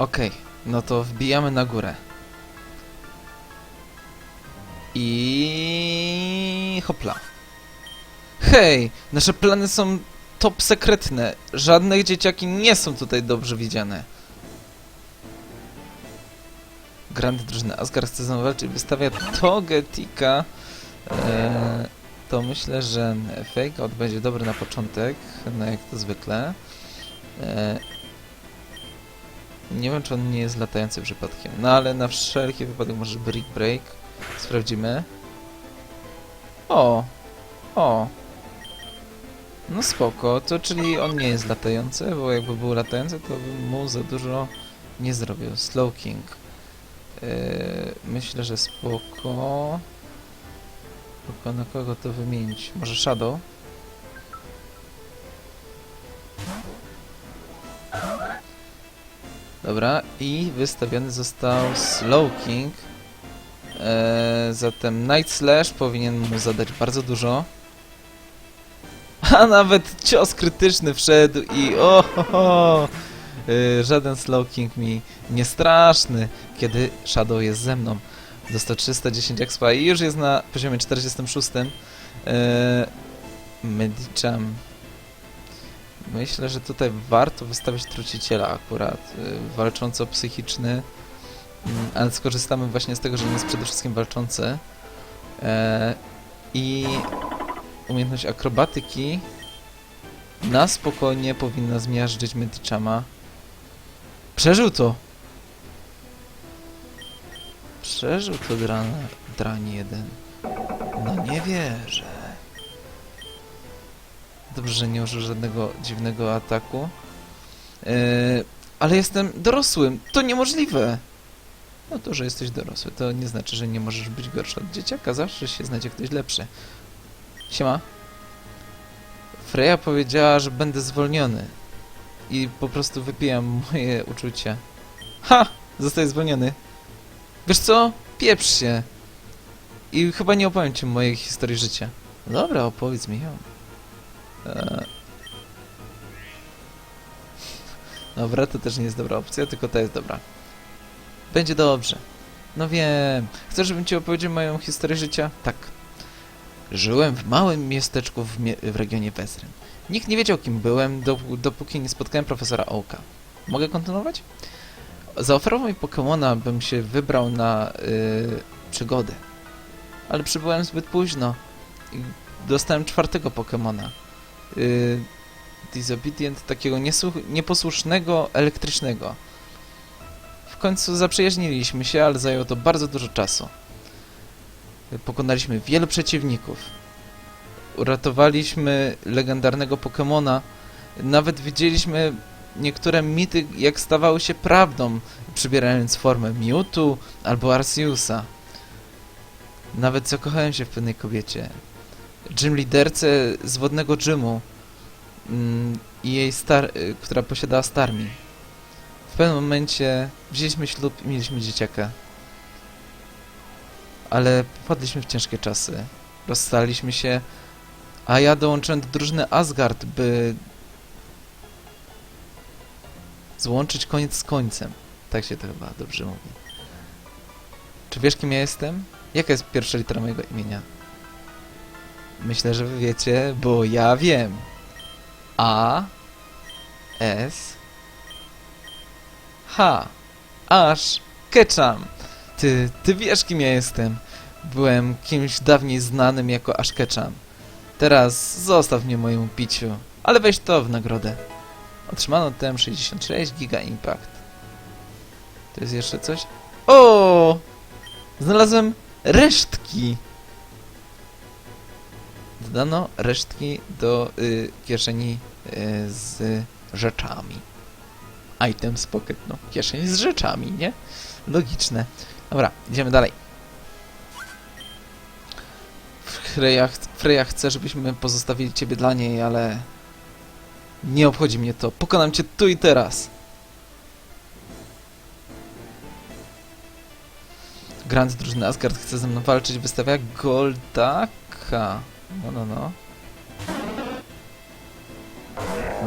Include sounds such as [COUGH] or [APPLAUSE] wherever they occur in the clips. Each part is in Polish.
Okej, no to wbijamy na górę. I hopla. Hej, nasze plany są top sekretne. Żadne dzieciaki nie są tutaj dobrze widziane. Grand drużyny Asgard chce walczyć, wystawia Togetika. Eee, to myślę, że fake out będzie dobry na początek, no jak to zwykle. Eee, nie wiem, czy on nie jest latający przypadkiem. No ale na wszelki wypadek może Brick Break. Sprawdzimy. O! O! No spoko, to czyli on nie jest latający, bo jakby był latający, to bym mu za dużo nie zrobił. Slow King. Yy, myślę, że spoko. Tylko na kogo to wymienić? Może Shadow? Dobra, i wystawiony został Slow King. Eee, zatem Night Slash powinien mu zadać bardzo dużo. [LAUGHS] A nawet cios krytyczny wszedł i o ho, ho. Eee, żaden Slow King mi nie straszny, kiedy Shadow jest ze mną. Dostał 310 expa i już jest na poziomie 46. Eee, Medicham. Myślę, że tutaj warto wystawić truciciela akurat, y, walcząco-psychiczny, Mm, ale skorzystamy właśnie z tego, że on jest przede wszystkim walczący. E, I umiejętność akrobatyki na spokojnie powinna zmiażdżyć Medichama. Przeżył to! Przeżył to dran, drań jeden. No nie wierzę. Dobrze, że nie użył żadnego dziwnego ataku. E, ale jestem dorosłym. To niemożliwe! No to, że jesteś dorosły, to nie znaczy, że nie możesz być gorszy od dzieciaka. Zawsze się znajdzie ktoś lepszy. Siema. Freya powiedziała, że będę zwolniony. I po prostu wypijam moje uczucia. Ha! Zostaję zwolniony. Wiesz co? Pieprz się. I chyba nie opowiem ci mojej historii życia. Dobra, opowiedz mi ją. Eee. Dobra, to też nie jest dobra opcja, tylko ta jest dobra. Będzie dobrze. No wiem. Chcesz, żebym ci opowiedział moją historię życia? Tak. Żyłem w małym miasteczku w, mie w regionie Wezryn. Nikt nie wiedział, kim byłem, dop dopóki nie spotkałem profesora Oaka. Mogę kontynuować? Zaoferował mi Pokemona, bym się wybrał na yy, przygodę. Ale przybyłem zbyt późno. I dostałem czwartego Pokemona. Yy, Disobedient, takiego nieposłusznego, elektrycznego. W końcu zaprzyjaźniliśmy się, ale zajęło to bardzo dużo czasu. Pokonaliśmy wielu przeciwników. Uratowaliśmy legendarnego Pokemona. Nawet widzieliśmy niektóre mity, jak stawały się prawdą, przybierając formę Mewtwo albo Arceusa. Nawet zakochałem się w pewnej kobiecie. Gym liderce z wodnego gymu mm, i jej star, y, która posiadała Starmie. W pewnym momencie wzięliśmy ślub i mieliśmy dzieciaka. Ale popadliśmy w ciężkie czasy. Rozstaliśmy się, a ja dołączyłem do drużyny Asgard, by złączyć koniec z końcem. Tak się to chyba dobrze mówi. Czy wiesz, kim ja jestem? Jaka jest pierwsza litera mojego imienia? Myślę, że wy wiecie, bo ja wiem. A S Ha! Aż! Ketchum! Ty, ty wiesz kim ja jestem. Byłem kimś dawniej znanym jako Aż Ketchum. Teraz zostaw mnie mojemu piciu, ale weź to w nagrodę. Otrzymano TM66 Giga Impact. To jest jeszcze coś? O! Znalazłem resztki! Dodano resztki do y, kieszeni y, z rzeczami. Item z pocket, no, kieszeń z rzeczami, nie? Logiczne. Dobra, idziemy dalej. Freya, Freya chce, żebyśmy pozostawili ciebie dla niej, ale... Nie obchodzi mnie to. Pokonam cię tu i teraz. Grand drużyny Asgard chce ze mną walczyć, wystawia Goldaka. No, no, no.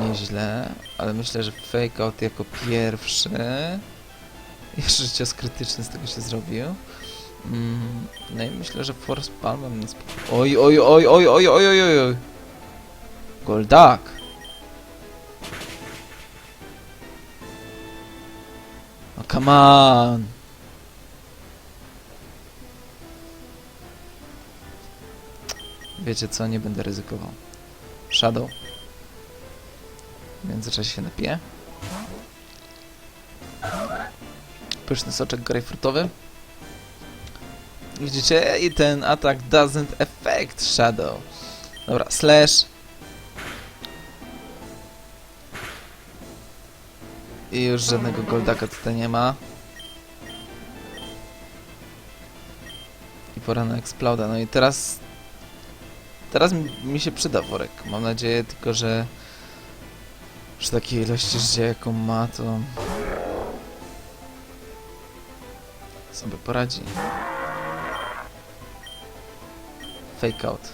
Nieźle, ale myślę, że Fake Out jako pierwszy. Jeszcze cios krytyczny z tego się zrobił. Mm, no i myślę, że Force Palmem nas... Oj, oj, oj, oj, oj, oj, oj, oj, oj. Goldak. No come on. Wiecie co, nie będę ryzykował. Shadow. W międzyczasie się napiję. Pyszny soczek grejpfrutowy. Widzicie? I ten atak doesn't affect Shadow. Dobra, slash. I już żadnego goldaka tutaj nie ma. I pora na exploda. No i teraz... Teraz mi, się przyda worek. Mam nadzieję tylko, że... Przy takiej ilości życia jaką ma, to... Sobie poradzi. Fake out.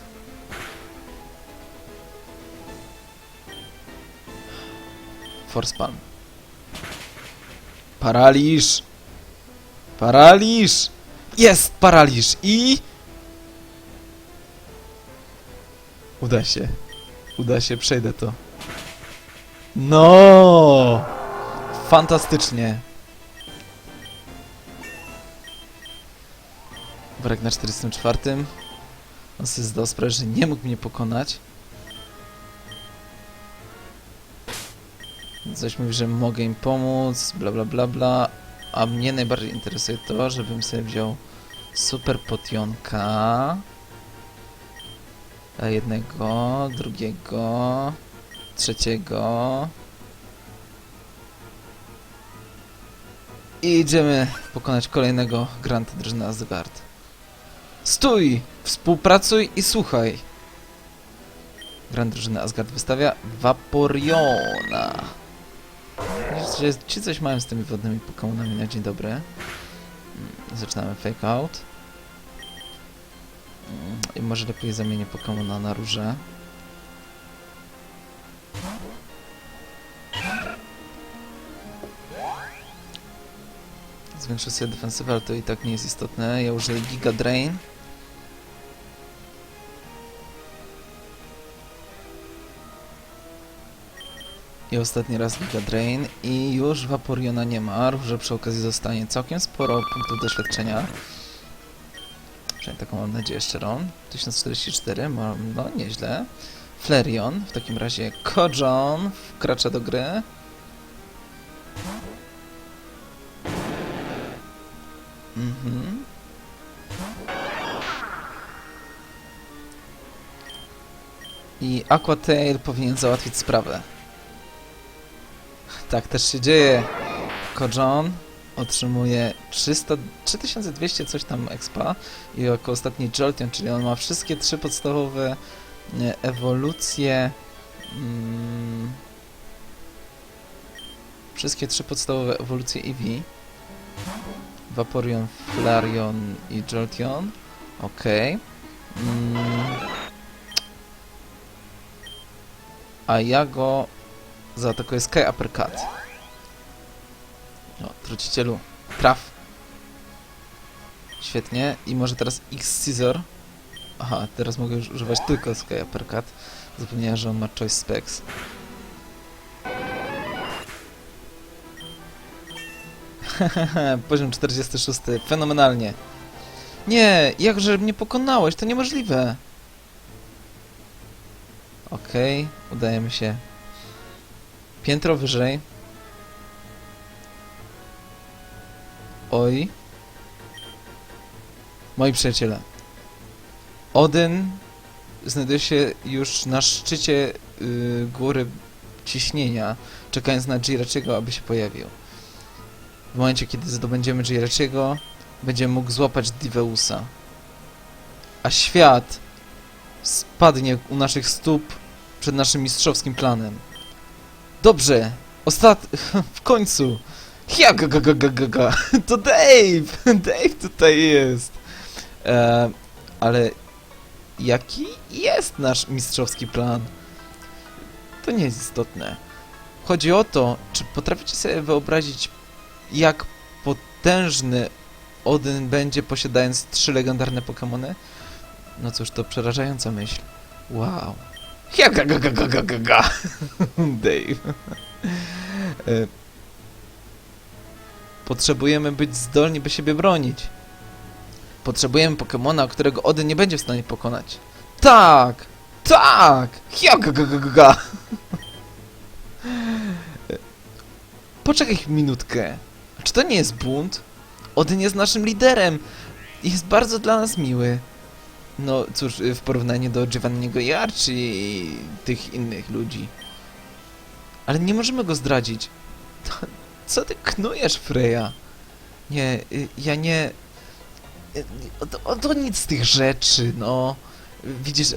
Force palm. Paraliż! Paraliż! Jest paraliż i... Uda się. Uda się, przejdę to. No! Fantastycznie. Wrek na 44. On sobie zdał sprawę, że nie mógł mnie pokonać. Coś mówi, że mogę im pomóc, bla bla bla bla. A mnie najbardziej interesuje to, żebym sobie wziął super potionka. Jednego, drugiego, trzeciego. I idziemy pokonać kolejnego Granta drużyny Asgard. Stój! Współpracuj i słuchaj! Grand drużyny Asgard wystawia Vaporiona. Widzicie, Ci coś mają z tymi wodnymi Pokémonami na dzień dobry. Mm, Zaczynamy fake out. I może lepiej zamienię Pokémona na róże. Zwiększę sobie defensywę, ale to i tak nie jest istotne. Ja użyję Giga Drain. I ostatni raz Giga Drain i już Vaporiona nie ma, że przy okazji zostanie całkiem sporo punktów doświadczenia. Przynajmniej taką mam nadzieję szczerą. 1044, mam, no nieźle. Flareon, w takim razie Kojon wkracza do gry. Mhm. I Aquatail powinien załatwić sprawę. Tak też się dzieje. Kojon otrzymuje 300, 3200 coś tam expa i jako ostatni Jolteon, czyli on ma wszystkie trzy podstawowe e, ewolucje mm, wszystkie trzy podstawowe ewolucje Eevee. Vaporeon, Flareon i Jolteon. Okej. Mm, a ja go zaatakuję Sky Uppercut trucicielu, traf. Świetnie. I może teraz X-Scissor. Aha, teraz mogę już używać tylko Sky Uppercut. Zapomniałem, że on ma Choice Specs. [LAUGHS] Poziom 46. Fenomenalnie. Nie, jakże mnie pokonałeś? To niemożliwe. Okej, udajemy się piętro wyżej. Oj. Moi przyjaciele. Odyn znajduje się już na szczycie y, góry ciśnienia, czekając na Jirachiego, aby się pojawił. W momencie, kiedy zdobędziemy Jirachiego, będzie mógł złapać Diveusa. A świat spadnie u naszych stóp przed naszym mistrzowskim planem. Dobrze! Ostat... [LAUGHS] w końcu! Ja, ga, ga, ga, ga, ga, ga. To Dave! [LAUGHS] Dave tutaj jest! E, ale jaki jest nasz mistrzowski plan? To nie jest istotne. Chodzi o to, czy potraficie sobie wyobrazić, jak potężny Odyn będzie posiadając trzy legendarne Pokémony? No cóż, to przerażająca myśl. Wow. Ja ga ga ga ga ga ga. [LAUGHS] Dave. Potrzebujemy być zdolni, by siebie bronić. Potrzebujemy Pokemona, którego Odyn nie będzie w stanie pokonać. Tak! Tak! Ja ga ga ga ga ga. [LAUGHS] E, Poczekaj minutkę. Czy to nie jest bunt? Odyn jest naszym liderem. i Jest bardzo dla nas miły. No cóż, y, w porównaniu do Giovanniego Jarczy i tych innych ludzi. Ale nie możemy go zdradzić. Co ty knujesz, Freya? Nie, y, ja nie... y, o, to nic z tych rzeczy, no. Widzisz, e,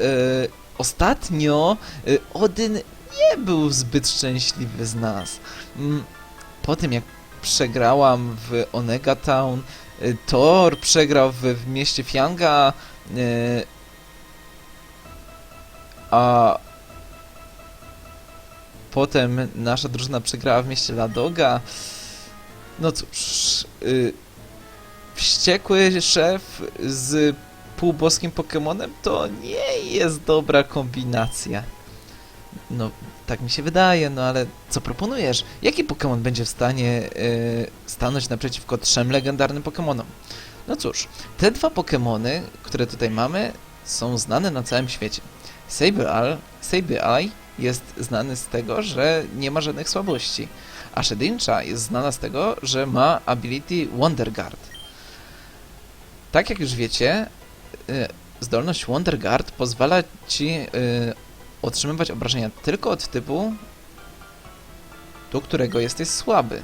ostatnio e, Odyn nie był zbyt szczęśliwy z nas. Mm, Po tym, jak przegrałam w Onega Town, Thor przegrał w, w mieście Fianga, e, a potem nasza drużyna przegrała w mieście Ladoga. No cóż, y, wściekły szef z półboskim Pokemonem to nie jest dobra kombinacja. No, tak mi się wydaje, no ale co proponujesz? Jaki Pokémon będzie w stanie y, stanąć naprzeciwko trzem legendarnym Pokémonom? No cóż, te dwa Pokémony, które tutaj mamy, są znane na całym świecie. Sableye, Sableye jest znany z tego, że nie ma żadnych słabości, a Shedincha jest znana z tego, że ma ability Wonder Guard. Tak jak już wiecie, y, zdolność Wonder Guard pozwala ci y, otrzymywać obrażenia tylko od typu, do którego jesteś słaby.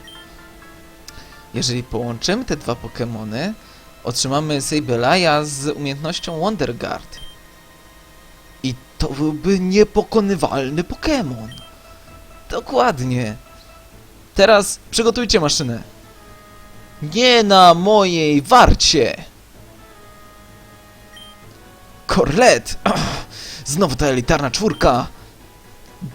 Jeżeli połączymy te dwa Pokémony, otrzymamy Sableya z umiejętnością Wonder Guard. To byłby niepokonywalny Pokémon. Dokładnie. Teraz przygotujcie maszynę. Nie na mojej warcie! Korlet! [CLEARS THROAT] Znowu ta elitarna czwórka!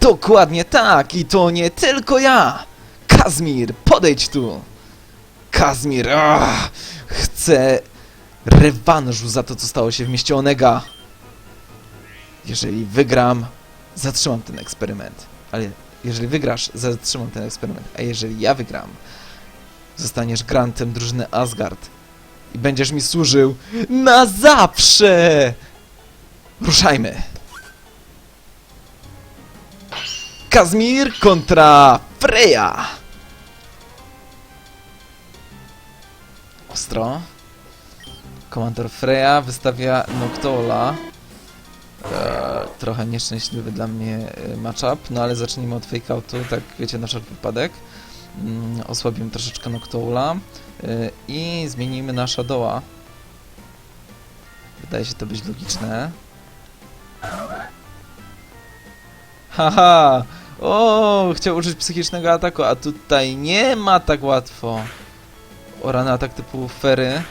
Dokładnie tak! I to nie tylko ja! Kazmir, podejdź tu! Kazmir, ach, chcę rewanżu za to, co stało się w mieście Onega. Jeżeli wygram, zatrzymam ten eksperyment. Ale jeżeli wygrasz, zatrzymam ten eksperyment. A jeżeli ja wygram, zostaniesz grantem drużyny Asgard. I będziesz mi służył na zawsze! Ruszajmy! Kazmir kontra Freya! Ostro. Komandor Freya wystawia Noctola. Eee, trochę nieszczęśliwy dla mnie e, matchup, no ale zacznijmy od fake outu, tak wiecie, na wszelki wypadek. Mm, osłabimy troszeczkę Noctola e, i zmienimy na Shadowa. Wydaje się to być logiczne. Haha! O, chciał użyć psychicznego ataku, a tutaj nie ma tak łatwo. O rany atak typu fery.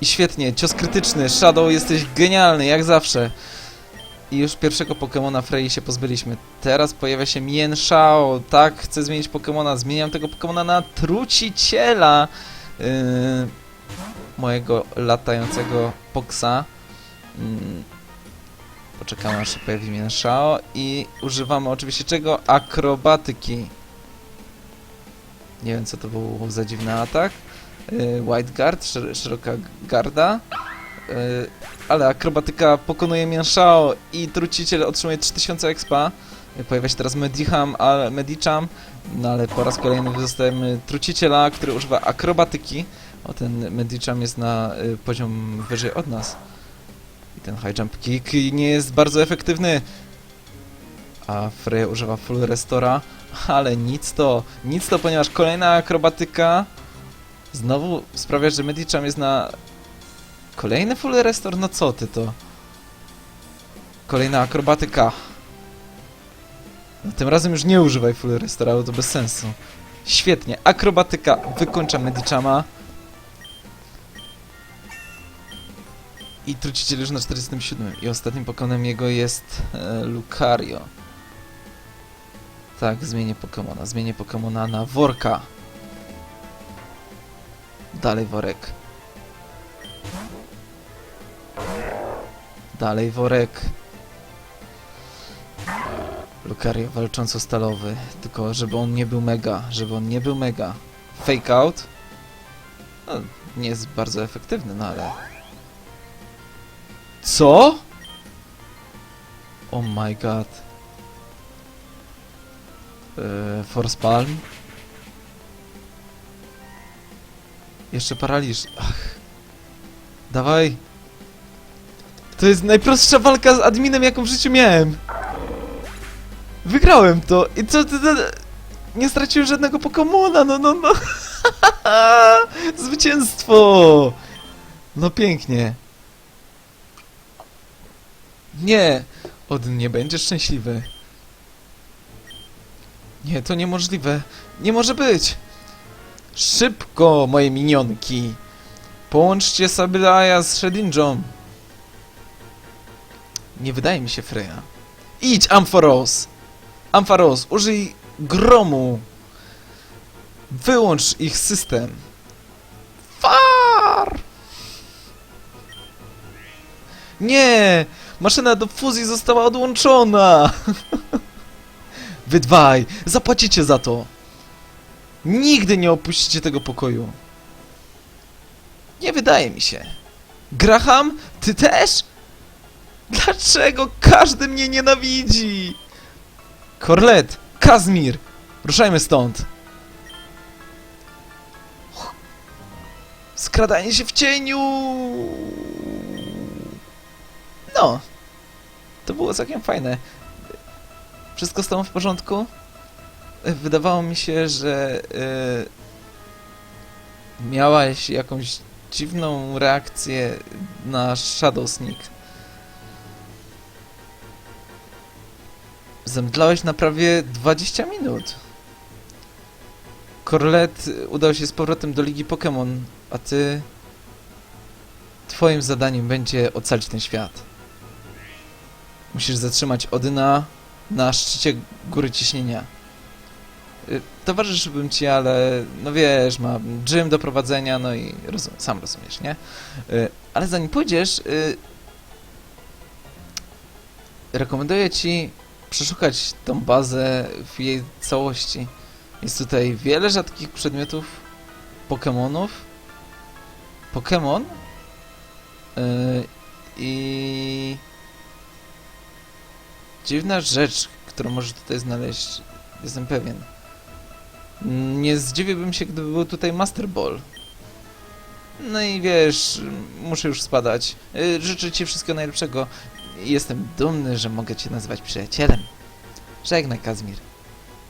I świetnie, cios krytyczny. Shadow, jesteś genialny, jak zawsze. I już pierwszego Pokemona Frey się pozbyliśmy. Teraz pojawia się Mien Shao. Tak, chcę zmienić Pokemona. Zmieniam tego Pokemona na Truciciela. Yy, mojego latającego Poksa. Yy, poczekamy aż się pojawi Mien Shao. I używamy oczywiście czego? Akrobatyki. Nie wiem co to był za dziwny atak. Yy, White Guard, szer szeroka garda. Yy, ale akrobatyka pokonuje Mianshao i truciciel otrzymuje 3000 expa. Yy, Pojawia się teraz Mediham, ale Medicham, no ale po raz kolejny dostajemy truciciela, który używa akrobatyki. O, ten Medicham jest na poziom wyżej od nas. I ten high jump kick nie jest bardzo efektywny. A Freya używa full restora, ale nic to, nic to, ponieważ kolejna akrobatyka Znowu sprawia, że Medicham jest na... Kolejny full restore? No co ty to? Kolejna akrobatyka. No, tym razem już nie używaj full restore, ale to bez sensu. Świetnie, akrobatyka wykończa Medichama. I truciciel już na 47. I ostatnim pokonem jego jest e, Lucario. Tak, zmienię Pokemona. Zmienię Pokemona na Worka. Dalej worek. Dalej worek. Lucario walcząco stalowy. Tylko żeby on nie był mega. Żeby on nie był mega. Fake out. No, nie jest bardzo efektywny, no ale... Co? Oh my god. Yy, Force Palm. Jeszcze paraliż. Ach. Dawaj. To jest najprostsza walka z adminem, jaką w życiu miałem. Wygrałem to. I co ty... Nie straciłem żadnego Pokemona, no, no, no. [LAUGHS] Zwycięstwo! No pięknie. Nie! Odyn nie będzie szczęśliwy. Nie, to niemożliwe. Nie może być! Szybko, moje minionki! Połączcie Sablaya z Shedinjom. Nie wydaje mi się, Freya. Idź, Ampharos! Ampharos, użyj gromu! Wyłącz ich system. Far! Nie! Maszyna do fuzji została odłączona! [LAUGHS] Wy dwaj, zapłacicie za to! Nigdy nie opuścicie tego pokoju. Nie wydaje mi się. Graham, ty też? Dlaczego każdy mnie nienawidzi? Korlet, Kazmir, ruszajmy stąd. Skradanie się w cieniu. No. To było całkiem fajne. Wszystko z tobą w porządku? Wydawało mi się, że y, miałaś jakąś dziwną reakcję na Shadow Sneak. Zemdlałeś na prawie 20 minut. Corlet udał się z powrotem do Ligi Pokémon, a ty... Twoim zadaniem będzie ocalić ten świat. Musisz zatrzymać Odyna na szczycie góry ciśnienia. Y, Towarzyszyłbym ci, ale no wiesz, mam gym do prowadzenia, no i rozum, sam rozumiesz, nie? Y, Ale zanim pójdziesz, y, rekomenduję ci przeszukać tą bazę w jej całości. Jest tutaj wiele rzadkich przedmiotów, Pokémonów, Pokémon i dziwna rzecz, którą możesz tutaj znaleźć, jestem pewien. Nie zdziwiłbym się, gdyby był tutaj Master Ball. No i wiesz, muszę już spadać. Yy, Życzę ci wszystkiego najlepszego. Jestem dumny, że mogę cię nazywać przyjacielem. Żegnaj, Kazmir.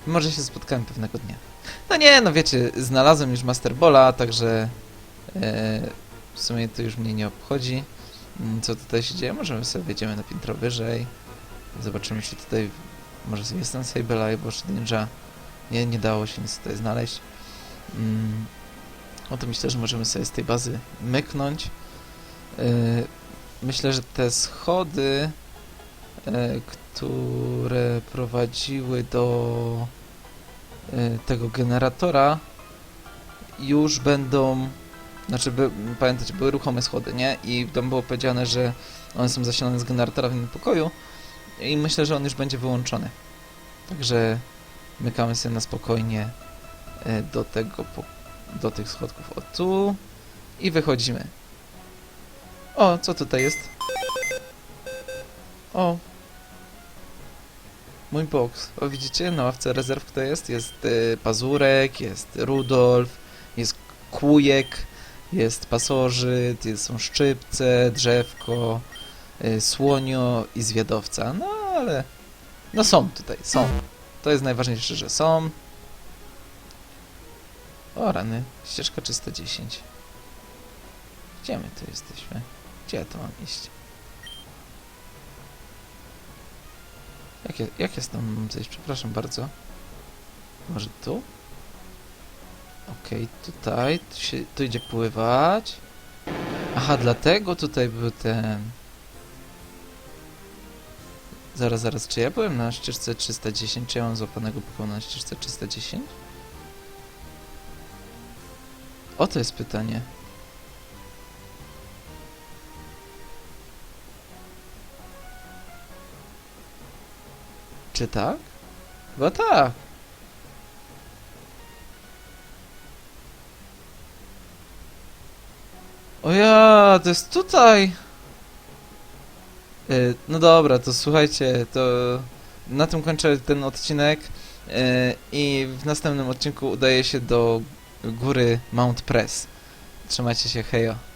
Może się spotkamy pewnego dnia. No nie, no wiecie, znalazłem już Master Balla, także e, w sumie to już mnie nie obchodzi. Mm, Co tutaj się dzieje? Możemy sobie wejdziemy na piętro wyżej. Zobaczymy, czy tutaj może jest ten Sableye albo Ninja. Nie, nie dało się nic tutaj znaleźć. Mm, no to myślę, że możemy sobie z tej bazy myknąć. E, myślę, że te schody, e, które prowadziły do e, tego generatora, już będą. Znaczy, by, pamiętacie, były ruchome schody, nie? I tam było powiedziane, że one są zasilane z generatora w innym pokoju. I myślę, że on już będzie wyłączony. Także mykamy sobie na spokojnie e, do tego, do tych schodków. O tu. I wychodzimy. O, co tutaj jest? O. Mój box. O, widzicie? Na ławce rezerw kto jest? Jest y, Pazurek, jest Rudolf, jest Kujek, jest Pasożyt, jest, są Szczypce, Drzewko, y, Słonio i Zwiadowca. No, ale... No są tutaj, są. To jest najważniejsze, że są. O, rany. Ścieżka 310. Gdzie my tu jesteśmy? Gdzie ja to mam iść? Jak ja, jak ja stąd? Przepraszam bardzo. Może tu? Okej, tutaj. Tu, się, tu idzie pływać. Aha, dlatego tutaj był ten... Zaraz, zaraz, czy ja byłem na ścieżce 310? Czy ja mam złapanego Pokemona na ścieżce 310? Oto jest pytanie. Czy tak? Chyba tak. O ja, to jest tutaj! Y, No dobra, to słuchajcie, to na tym kończę ten odcinek y, i w następnym odcinku udaję się do góry Mount Press. Trzymajcie się, hejo.